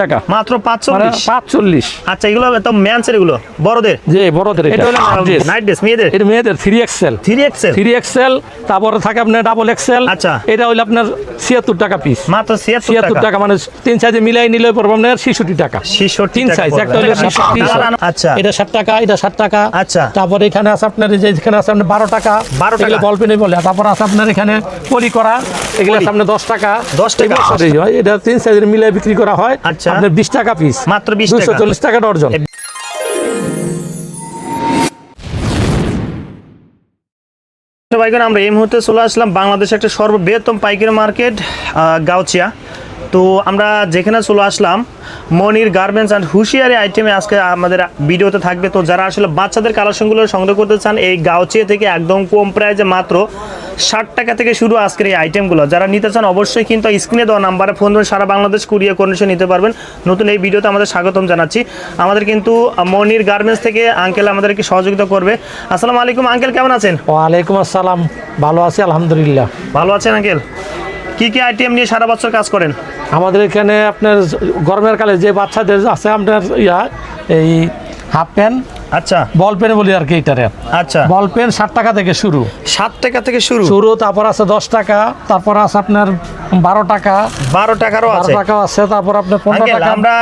টাকা। মাত্র পাঁচচল্লিশ? পাঁচচল্লিশ। আচ্ছা এগুলো তো ম্যানসের এগুলো বড়দের? যে বড়দের এটা। হলো নাইট ড্রেস মেয়েদের? এটা মেয়েদের three XL three XL three XL তারপরে থাকে আপনার ডাবল এক্সেল আচ্ছা। এটা হইল আপনার ছিয়াত্তর টাকা পিস মাত্র মানে তিন সাইজে মিলাই নিলে পড়বে আপনার ছেষট্টি টাকা। ছেষট্টি তিন সাইজ একটা হলো আচ্ছা। এটা টাকা এটা ষাট টাকা। আচ্ছা। তারপরে এখানে আছে আপনার যে এখানে আছে আপনার বারো টাকা। 12 টাকা। বলে। তারপর আছে আপনার এখানে পলি করা। এগুলো আপনার দশ টাকা। 10 টাকা। এটা তিন সাইজের মিলাই বিক্রি করা হয় আচ্ছা। আপনার বিশ টাকা পিস মাত্র 20 দুশো টাকা। চল্লিশ টাকা ডর্জন ভাইগণ আমরা এই মুহূর্তে চলে আসলাম বাংলাদেশের একটা সর্ববৃহত্তম পাইকারি মার্কেট আহ, গাউচিয়া তো আমরা যেখানে চলে আসলাম মনির গার্মেন্টস অ্যান্ড হুঁশিয়ারি আইটেমে আজকে আমাদের ভিডিওতে থাকবে। তো যারা আসলে বাচ্চাদের কালেকশনগুলো সংগ্রহ করতে চান এই গাউচিয়া থেকে একদম কম প্রাইজে মাত্র ষাট টাকা থেকে শুরু আজকের এই আইটেমগুলো যারা নিতে চান অবশ্যই কিন্তু স্ক্রিনে দেওয়া নাম্বারে ফোন ধরে সারা বাংলাদেশ কুরিয়ার কন্ডিশন নিতে পারবেন। নতুন এই ভিডিওতে আমাদের স্বাগতম জানাচ্ছি। আমাদের কিন্তু মনির গার্মেন্টস থেকে আঙ্কেল আমাদেরকে সহযোগিতা করবে। আসসালামু আলাইকুম আঙ্কেল কেমন আছেন? ওয়ালাইকুম আসসালাম। ভালো আছি আলহামদুলিল্লাহ। ভালো আছেন আঙ্কেল কি কি আইটেম নিয়ে সারা বছর কাজ করেন? আমাদের এখানে আপনার গরমের কালে যে বাচ্চাদের আছে আপনার ইয়া এই হাফ প্যান্ট আচ্ছা। বল পেন বলি আর কি এটারে। আচ্ছা। বল পেন ষাট টাকা থেকে শুরু। ষাট টাকা থেকে শুরু? শুরু তারপর আছে দশ টাকা তারপর আছে আপনার বারো টাকা। বারো টাকারও আছে। টাকা আছে তারপর আপনার পনেরো টাকা। আমরা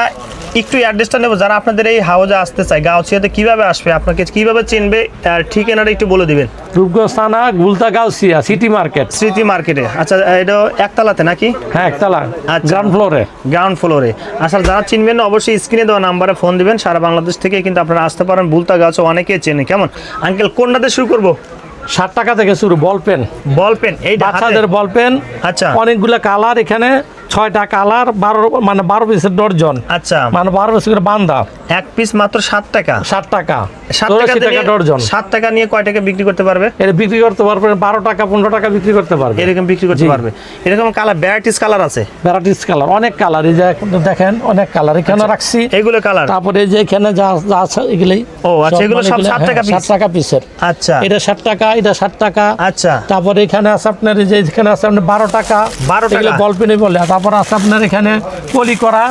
একটু অ্যাড্রেসটা নেব। যারা আপনাদের এই হাউজে আসতে চায় গাউছিয়াতে কীভাবে আসবে আপনাকে কীভাবে চিনবে আর ঠিকানাটা একটু বলে দিবেন। রূপগঞ্জ থানা Gulta Gausia city market city মার্কেটে আচ্ছা এটা একতলাতে নাকি? হ্যাঁ একতলা আচ্ছা। গ্রাউন্ড ফ্লোরে গ্রাউন্ড ফ্লোরে আসলে যারা চিনবেন না অবশ্যই স্ক্রিনে দেওয়া নাম্বারে ফোন দিবেন। সারা বাংলাদেশ থেকে কিন্তু আপনারা আসতে পারেন। বুলতা গাছও অনেকে চেনে। কেমন? আঙ্কেল কোনটাতে শুরু করব? ষাট টাকা থেকে শুরু বল পেন। বল পেন এই বাচ্চাদের বল পেন। আচ্ছা। অনেকগুলো কালার এখানে। ছয়টা কালার বারো মানে বারো পিসের ডর্জন। আচ্ছা। মানে বারো পিস করে বান্ধা। এক পিস মাত্র সাত টাকা। ষাট টাকা। সাত টাকা ডর্জন। সাত টাকা নিয়ে কয় টাকা বিক্রি করতে পারবে? এটা বিক্রি করতে পারবেন বারো টাকা পনেরো টাকা বিক্রি করতে পারবে। এরকম বিক্রি করতে পারবে। এরকম কালার ভ্যারাইটিস কালার আছে? ভ্যারাইটিস কালার অনেক কালার। এই যে দেখেন অনেক কালার। এখানে রাখছি। এগুলো কালার? তারপরে যে এখানে যা যা আছে এগুলাই। ও, আচ্ছা, এগুলো সব মানে 60 টাকা? 60 টাকা পিসের আচ্ছা। এটা ষাট টাকা এটা ষাট টাকা। আচ্ছা। তারপরে এখানে আছে আপনার এই যে এখানে আছে আপনার বারো টাকা। 12 টাকা। এগুলো গল্পে বলে তারপর আছে আপনার এখানে পলি করা।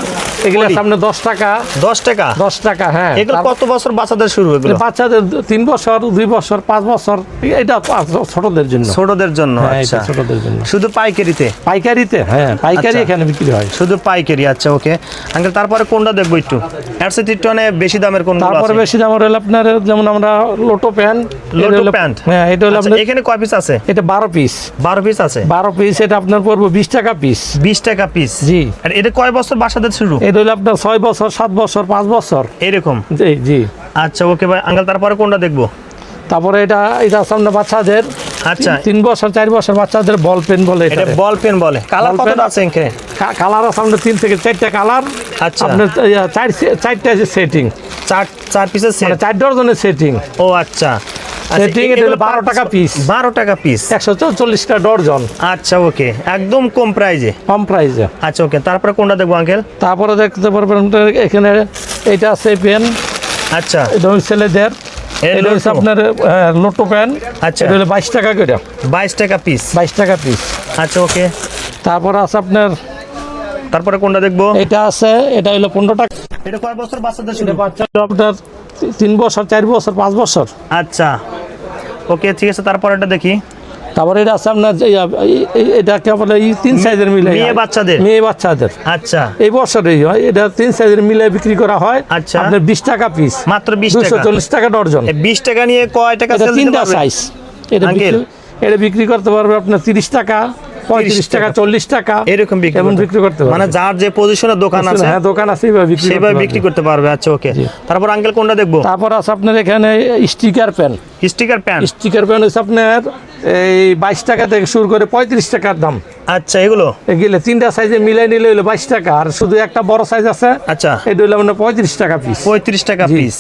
এগুলো দশ টাকা। দশ টাকা? দশ টাকা হ্যাঁ। এগুলো কত বছর বাচ্চাদের শুরু এগুলো? বাচ্চাদের তিন বছর দুই বছর পাঁচ বছর এটা ছোটদের জন্য। ছোটদের জন্য হ্যাঁ, আচ্ছা। ছোটদের জন্য। শুধু পাইকারিতে? পাইকারিতে হ্যাঁ পাইকারি। এখানে বিক্রি হয়। শুধু পাইকারি আচ্ছা ওকে। আঙ্কেল তারপরে কোনটা দেখব একটু? বেশি দামের কোন তারপরে বেশি দাম হলো আপনার যেমন আমরা লোটো প্যান্ট লোটো প্যান্ট হ্যাঁ এটা হলো আচ্ছা, আপনার এখানে কয় পিস আছে? এটা বারো পিস বারো পিস আছে? বারো পিস এটা আপনার পড়ব বিশ টাকা পিস বিশ টাকা পিস জি। আর এটা কয় বছর বাচ্চাদের শুরু? এটা হলো আপনার ছয় বছর সাত বছর পাঁচ বছর। এরকম? জি জি। আচ্ছা ওকে ভাই আঙ্কেল তারপরে কোনটা দেখব? তারপরে এটা এটা সামনে বাচ্চাদের আচ্ছা। তিন বছর চার বছর বাচ্চাদের বল পেন বলে এটা বল পেন বলে। কালার কতটা আছে এখানে? কালার আছে আপনার তিন থেকে চারটা কালার। আচ্ছা। আপনার চার চারটা সেটিং চার চার পিসের সেট মানে চার ডজনের সেটিং ও আচ্ছা। এটা হলো 12 টাকা piece। বারো টাকা পিস একশো চল্লিশটা ডর্জন। আচ্ছা ওকে একদম কম প্রাইজে কম প্রাইসে আচ্ছা ওকে তারপরে কোনটা দেখব আঙ্কেল তারপরে দেখতে পারবেন এখানে এটা আছে পেন আচ্ছা। এটা ছেলেদের। এর এটা হচ্ছে আপনার লোটো পেন আচ্ছা। এটা হলো বাইশ টাকা করে। বাইশ টাকা পিস বাইশ টাকা পিস আচ্ছা ওকে তারপর আছে আপনার তারপরে কোনটা দেখব? এটা আছে এটা হলো পনেরো টাকা। এটা কয় বছর বাচ্চাদের বাচ্চা আপনার তিন বছর চার বছর পাঁচ বছর। আচ্ছা। ওকে ঠিক আছে তারপর এটা দেখি। তারপরে এটা আছে আপনার এটা কে বলে এই তিন সাইজের মিলে মেয়ে বাচ্চাদের? মেয়ে বাচ্চাদের। আচ্ছা। এই বছরেই হয় এটা তিন সাইজের মিলে বিক্রি করা হয়। আচ্ছা। আপনার বিশ টাকা পিস মাত্র বিশ টাকা। চল্লিশ টাকা ডর্জন বিশ টাকা নিয়ে কয় টাকা এটা সেল দিতে তিনটা সাইজ এটা বিক্রি এটা বিক্রি করতে পারবে আপনার তিরিশ টাকা। পঁয়ত্রিশ টাকা। চল্লিশ টাকা এরকম বিক্রি এমন বিক্রি করতে পারবে। মানে যার যে পজিশনের দোকান আছে হ্যাঁ দোকান আছে সেভাবে বিক্রি করতে পারবে আচ্ছা ওকে তারপর আঙ্কেল কোনটা দেখব? তারপর আছে আপনার এখানে sticker pen sticker pant sticker pen হচ্ছে আপনার এই বাইশ টাকা থেকে শুরু করে পঁয়ত্রিশ টাকার দাম। আচ্ছা এগুলো? এগুলো তিনটা সাইজে মিলাই নিলে হলো বাইশ টাকা আর শুধু একটা বড় সাইজ আছে আচ্ছা। এটা হলো মানে পঁয়ত্রিশ টাকা পিস পঁয়ত্রিশ টাকা পিস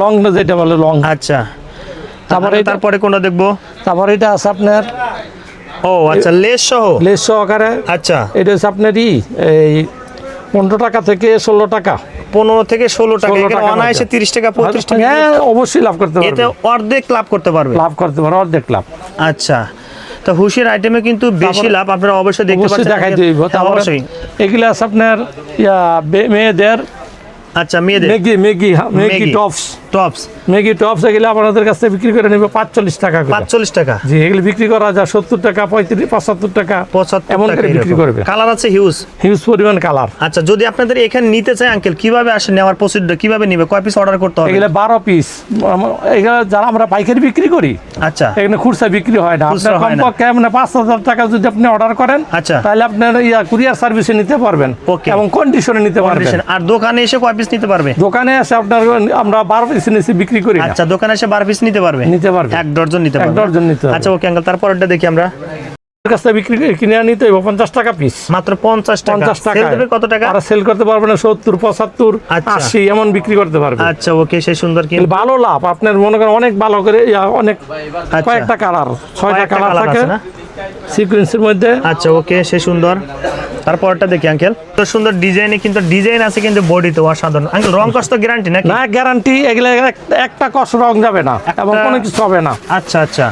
লং যেটা বলে লং। আচ্ছা। তারপরে তারপরে তারপরে কোনটা দেখব? তারপর এটা আছে আপনার ও আচ্ছা লেস সহ লেস সহকারে। আচ্ছা। এটা হচ্ছে আপনার ই এই পনেরো টাকা থেকে ষোলো টাকা। পনেরো থেকে ষোলো টাকা এখানে অনায়াসে তিরিশ টাকা পঁয়ত্রিশ টাকা হ্যাঁ অবশ্যই লাভ করতে এতে পারবে অর্ধেক লাভ করতে পারবে লাভ করতে পারবে অর্ধেক লাভ। আচ্ছা তো হুশিয়ার আইটেমে কিন্তু বেশি লাভ আপনারা অবশ্যই দেখতে পাচ্ছেন। দেখাই। দিব। হ্যাঁ, অবশ্যই। এগুলো আপনার মেয়েদের। আচ্ছা মেয়েদের। হ্যাঁ, maggi maggi. Tops. Tops maggi tops এগুলো আপনাদের কাছে বিক্রি করে নেবে পাঁচচল্লিশ টাকা পাঁচচল্লিশ টাকা? জি এগুলো বিক্রি করা যায় সত্তর টাকা পঁয়ত্রিশ পঁচাত্তর টাকা। পঁচাত্তর এমন করে বিক্রি করবে। কালার আছে হিউজ হিউজ পরিমাণ কালার আচ্ছা যদি আপনাদের এখানে নিতে চাই আঙ্কেল কীভাবে আসে নেওয়ার প্রসিডিউর কীভাবে নিবে? কয় পিস অর্ডার করতে হবে? এগুলো বারো পিস এগুলো যারা আমরা পাইকারি বিক্রি করি আচ্ছা। এখানে খুচরা বিক্রি হয় না। আপনার। কমপক্ষে মানে পাঁচ হাজার টাকা যদি আপনি অর্ডার করেন আচ্ছা। তাহলে আপনার ইয়া কুরিয়ার সার্ভিসে নিতে পারবেন Okay. এবং কন্ডিশনে নিতে পারবেন। আর দোকানে এসে কয় পিস নিতে পারবে? দোকানে এসে আপনার আমরা বারো পিস নিচে বিক্রি করি আচ্ছা দোকানে এসে বারো পিস নিতে পারবে? নিতে পারবে। এক ডজন নিতে এক ডজন নিতে আচ্ছা ওকে আঙ্কেল তারপরটা দেখি আমরা। আপনার বিক্রি কিনে নিতে হবে পঞ্চাশ টাকা পিস মাত্র পঞ্চাশ টাকা। পঞ্চাশ টাকা কত টাকা? আর সেল করতে পারবে না সত্তর পঁচাত্তর আচ্ছা। আশি এমন বিক্রি করতে পারবে। আচ্ছা ওকে সেই সুন্দর কি? ভালো লাভ। আপনার মনে করেন অনেক ভালো করে অনেক কয়েকটা কালার ছয়টা কালার থাকে? সিকুয়েন্সের মধ্যে। আচ্ছা ওকে সে সুন্দর। তারপরটা দেখি আঙ্কেল। তো সুন্দর ডিজাইনে কিন্তু ডিজাইন আছে কিন্তু বডিতে অসাধারণ। আঙ্কেল রং কষ্ট গ্যারান্টি নাকি? না গ্যারান্টি এগুলো একটা কষ্ট রং যাবে না এবং কোনো কিছু হবে না। আচ্ছা আচ্ছা।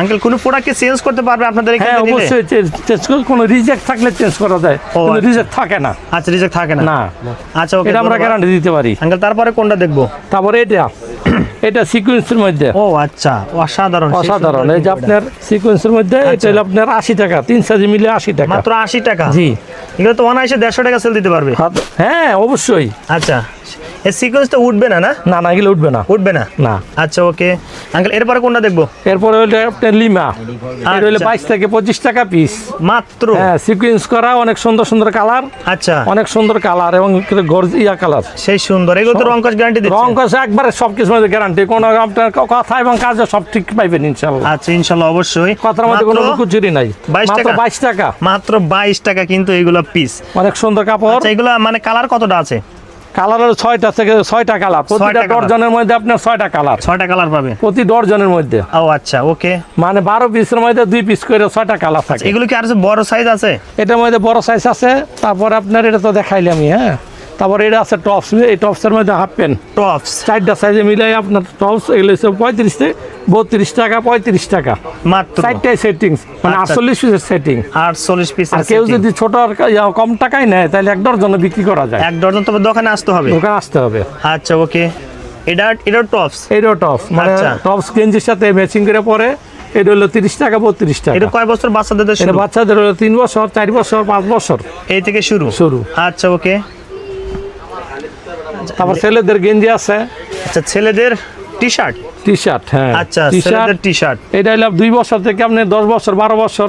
আঙ্কেল কোন প্রোডাক্টকে চেঞ্জ করতে পারবে আপনাদের এখানে হ্যাঁ অবশ্যই চেঞ্জ করে কোনো রিজেক্ট থাকলে চেঞ্জ করা যায় কোনো আচ্ছা। রিজেক্ট থাকে না। আচ্ছা রিজেক্ট থাকে না। না। আচ্ছা ওকে এটা আমরা গ্যারান্টি দিতে পারি। আঙ্কেল তারপরে কোনটা দেখব? তারপরে এটা। এটা সিকুয়েন্সের মধ্যে। ও আচ্ছা অসাধারণ অসাধারণ। এই যে আপনার সিকুয়েন্সের মধ্যে এটা আচ্ছা। হলো আপনার আশি টাকা তিন সাজি মিলে আশি। টাকা। মাত্র আশি টাকা? জি। এগুলো তো অনায়াসে দেড়শো টাকা সেল দিতে পারবে? হ্যাঁ অবশ্যই। আচ্ছা। এই সিকোয়েন্সটা উঠবে না না? না না এগুলো উঠবে না। উঠবে না? না। আচ্ছা ওকে আঙ্কেল এরপরে কোনটা দেখব? এরপরে হলো আপনার লিমা। এটা হলো আচ্ছা। বাইশ থেকে পঁচিশ টাকা পিস মাত্র? হ্যাঁ সিকুয়েন্স করা অনেক সুন্দর সুন্দর কালার আচ্ছা। অনেক সুন্দর কালার এবং গর্জ ইয়া কালার সেই সুন্দর। এগুলো তো রং কস গ্যারান্টি দিচ্ছে। রং কষে একবারে সব কিছু গ্যারান্টি কোনো আপনার কথা এবং কাজে সব ঠিক পাইবেন ইনশাল্লাহ। আচ্ছা ইনশাল্লাহ অবশ্যই। কথার মধ্যে কোনো কুচুরি নাই। 22 মাত্র টাকা? বাইশ টাকা। মাত্র বাইশ টাকা কিন্তু এগুলো পিস অনেক সুন্দর কাপড়। আচ্ছা এগুলো মানে কালার কতটা আছে? কালার হলো ছয়টা থেকে ছয়টা কালার প্রতিটা। ডর্জনের মধ্যে আপনার ছয়টা কালার ছয়টা কালার পাবে। প্রতি ডর্জনের মধ্যে। ও আচ্ছা ওকে মানে বারো পিসের মধ্যে দুই পিস করে ছয়টা কালার থাকে। এগুলো কি আর বড় সাইজ আছে? এটার মধ্যে বড় সাইজ আছে তারপর আপনার এটা তো দেখাইলাম আমি হ্যাঁ। তারপর এটা আছে টপস এই টপসের মধ্যে হাফ প্যান্ট টপস চারটা সাইজে মিলাই আপনার টপস এগুলো হচ্ছে পঁয়ত্রিশ থেকে বত্রিশ টাকা পঁয়ত্রিশ টাকা। মাত্র। চারটাই সেটিংস মানে আচ্ছা। আটচল্লিশ পিসের সেটিং আটচল্লিশ পিস আর কেউ যদি ছোট আর কম টাকায় নেয় তাহলে এক ডজন বিক্রি করা যায়। এক ডজন তবে দোকানে আসতে হবে? দোকান আসতে হবে। আচ্ছা ওকে। এটা এটা টপস এইটাও টপস মানে আচ্ছা। টপস গেঞ্জির সাথে ম্যাচিং করে পরে এটা হলো তিরিশ টাকা বত্রিশ টাকা। এটা কয় বছর বাচ্চাদের এটা বাচ্চাদের হলো তিন বছর চার বছর পাঁচ বছর। এই থেকে শুরু? শুরু। আচ্ছা ওকে। তারপর ছেলেদের গেঞ্জি আছে। আচ্ছা ছেলেদের টি শার্ট টি শার্ট হ্যাঁ। আচ্ছা টি শার্ট টি শার্ট এটা হলো দুই বছর থেকে আপনি দশ বছর বারো বছর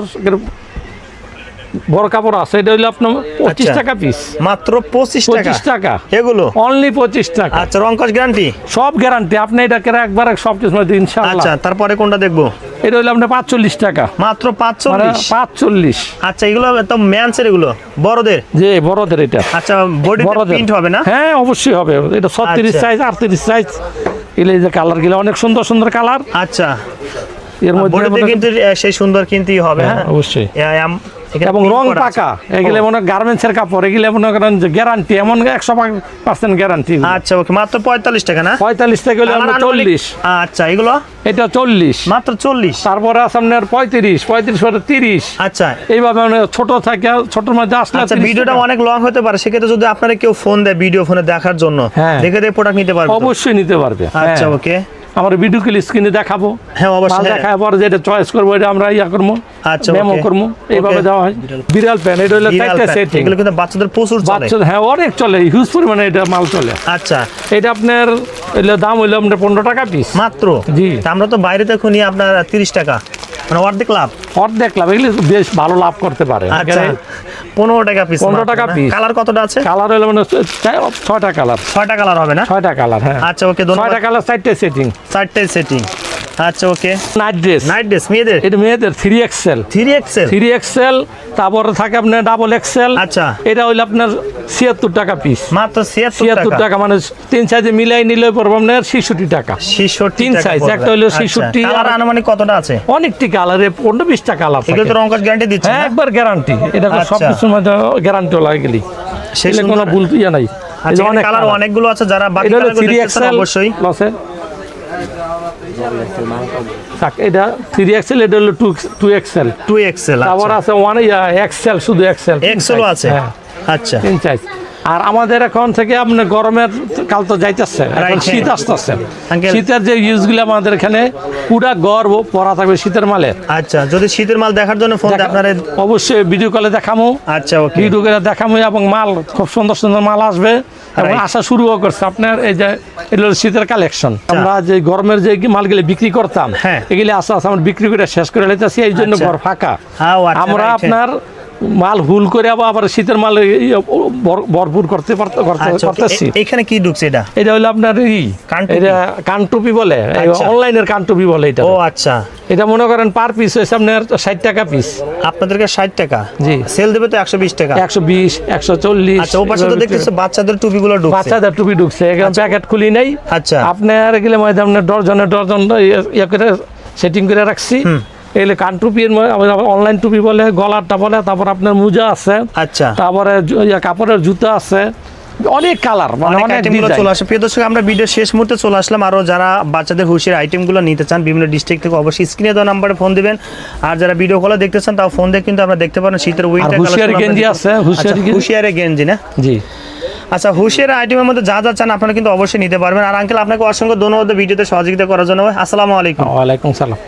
বড় কাপড় আছে এটা হলো আপনার পঁচিশ আচ্ছা। টাকা পিস মাত্র পঁচিশ পঁচিশ টাকা। এগুলো? অনলি পঁচিশ টাকা। আচ্ছা রংকস গ্যারান্টি সব গ্যারান্টি আপনি এটা কেন একবার সব কিছু আচ্ছা তারপরে কোনটা দেখব? এটা হলো আপনার পাঁচচল্লিশ টাকা। মাত্র মানে পাঁচচল্লিশ? পাঁচচল্লিশ। আচ্ছা এগুলো তো ম্যানসের এগুলো বড়দের? যে বড়দের এটা। আচ্ছা বডি প্রিন্ট হবে না? হ্যাঁ অবশ্যই হবে। এটা ছত্রিশ আচ্ছা। সাইজ আটত্রিশ সাইজ এগুলো যে কালারগুলো অনেক সুন্দর সুন্দর কালার আচ্ছা। এর মধ্যে কিন্তু সেই সুন্দর কিনতেই হবে হ্যাঁ, হ্যাঁ? অবশ্যই। এবং রং পাকা। এগুলো মনে গার্মেন্টস এর কাপড় এগুলো মনে করেন গ্যারান্টি এমন একশো পার্সেন্ট গ্যারান্টি আচ্ছা ওকে মাত্র পঁয়তাল্লিশ টাকা না? পঁয়তাল্লিশ হলে চল্লিশ। আচ্ছা এগুলো? এটা চল্লিশ। মাত্র চল্লিশ। তারপরে আপনার পঁয়ত্রিশ পঁয়ত্রিশ পরে তিরিশ। আচ্ছা। এইভাবে মানে ছোট থাকে ছোটর মধ্যে আসলে আচ্ছা 30 ভিডিওটা অনেক লং হতে পারে সেক্ষেত্রে যদি আপনারা কেউ ফোন দেয় ভিডিও ফোনে দেখার জন্য হ্যাঁ। দেখে দেখে প্রোডাক্ট নিতে পারবে অবশ্যই নিতে পারবে। আচ্ছা হ্যাঁ। ওকে। আমার ভিডিও ক্লিপ স্ক্রিনে দেখাবো। হ্যাঁ অবশ্যই। দেখায় পরে যেটা চয়েস করব এটা আমরা ইয়া করব আচ্ছা, মেমো. করব এইভাবে. দেওয়া হয়। বিড়াল প্যান এটা হলো চারটা সেটিং এগুলো কিন্তু বাচ্চাদের প্রচুর চলে। বাচ্চা হ্যাঁ অনেক চলে হিউজ পরিমাণে এটা মাল চলে। আচ্ছা। এটা আপনার এলে দাম হইল আপনার পনেরো টাকা পিস মাত্র? জি। তা আমরা তো বাইরে দেখুন আপনার তিরিশ টাকা। মানে অর্ধেক লাভ। অর্ধেক লাভ এগুলো বেশ ভালো লাভ করতে পারে। আচ্ছা। পনেরো টাকা পিস 15 টাকা পিস কালার কতটা আছে? কালার হলো মানে ছয়- ছয়টা কালার ছয়টা কালার হবে না? ছয়টা কালার হ্যাঁ। আচ্ছা ওকে ছয়টা কালার চারটে সেটিং চারটে সেটিং আচ্ছা okay night dress night dress মেয়েদের? এটা মেয়েদের three XL three XL three XL তারপরে থাকে আপনার ডাবল এক্সেল আচ্ছা। এটা হইল আপনার ছিয়াত্তর টাকা পিস মাত্র ছিয়াত্তর টাকা? মানে তিন সাইজে মিলাই নিলে পড়ব আপনার ছেষট্টি টাকা। ছেষট্টি তিন পড়বে। একটা হলো আচ্ছা, 66 কালার আর- আনুমানিক কতটা আছে? অনেকটি কালারে পনেরো বিশটা কালার এগুলো তো রংকস গ্যারান্টি দিচ্ছে হ্যাঁ একবার গ্যারান্টি এটা আচ্ছা। সব কিছুর মধ্যে গ্যারান্টি লাগে গেলি। সেই কোনো ভুল ইয়ে নাই আচ্ছা অনেক কালার অনেকগুলো আছে যারা বাকি অবশ্যই। থাক এটা থ্রি এক্সেল এটা হলো two two XL two XL তারপর আছে ওয়ান এক্সেল শুধু এক্সেল এক্সেলও আছে? হ্যাঁ। আচ্ছা। তিন সাইজ আর আমাদের এখন থেকে আপনি গরমের কাল তো যাইতেছে। এখন শীত হ্যাঁ। আসতেছে শীতের যে ইউজগুলো আমাদের এখানে পুরা গর্ব পরা থাকবে শীতের মালে। আচ্ছা যদি শীতের মাল দেখার জন্য ফোন আপনারা অবশ্যই ভিডিও কলে দেখামো। আচ্ছা ভিডিও করে দেখামো এবং মাল খুব সুন্দর সুন্দর মাল আসবে. আসা শুরুও করছে। আপনার এই যে এগুলো শীতের কালেকশন আমরা যে গরমের যে মালগুলি বিক্রি করতাম হ্যাঁ। এগুলি আসা আস্তে আমরা বিক্রি করে শেষ করে লেতেছি এই জন্য আচ্ছা। ঘর ফাঁকা। হ্যাঁ, আচ্ছা, আমরা আপনার মাল হুল করে আবার আবার শীতের মাল এই ভরপুর করতে আচ্ছা করতেছি এখানে কি ঢুকছে এটা? এটা হলো আপনার ই? এটা কানটুপি বলে। আচ্ছা। অনলাইনের কানটুপি বলে এটা। ও আচ্ছা। এটা মনে করেন পার পিস হয়েছে আপনার ষাট টাকা পিস। আপনাদেরকে ষাট টাকা? জি। সেল দেবে তো একশো বিশ টাকা? একশো বিশ একশো চল্লিশ। আচ্ছা ও পাশে তো দেখতেছি বাচ্চাদের টুপিগুলো ঢুকছে। বাচ্চাদের টুপি ঢুকছে। এখানে প্যাকেট খুলি নাই। আচ্ছা। আপনার গেলে আপনার ডরজনে ডরজন ইয়ে করে সেটিং করে রাখছি। এগুলো কান টুপি অনলাইন টুপি বলে গলারটা বলে তারপর আপনার মোজা আছে। আচ্ছা। তারপরে কাপড়ের জুতা আছে। অনেক কালার মানে অনেক চলে আসে। প্রিয় দর্শক আমরা ভিডিও শেষ মুহূর্তে চলে আসলাম। আরও যারা বাচ্চাদের হুশিয়ার আইটেমগুলো নিতে চান বিভিন্ন ডিস্ট্রিক্ট থেকে অবশ্যই স্ক্রিনে দেওয়া নাম্বারে ফোন দিবেন। আর যারা ভিডিও কলে দেখতে চান তাও ফোন দিয়ে কিন্তু আমরা দেখতে পারেন শীতের উইন্টার হুঁশিয়ারি গেঞ্জি আছে, হুঁশিয়ারি। হুশিয়ারে গেঞ্জি না? জি। আচ্ছা হুশিয়ার আইটেমের মধ্যে যা যা চান আপনারা কিন্তু অবশ্যই নিতে পারবেন। আর আঙ্কেল আপনাকে অসংখ্য ধন্যবাদ ভিডিওতে সহযোগিতা করার জন্য। আসসালামু আলাইকুম। ওয়ালাইকুম সালাম।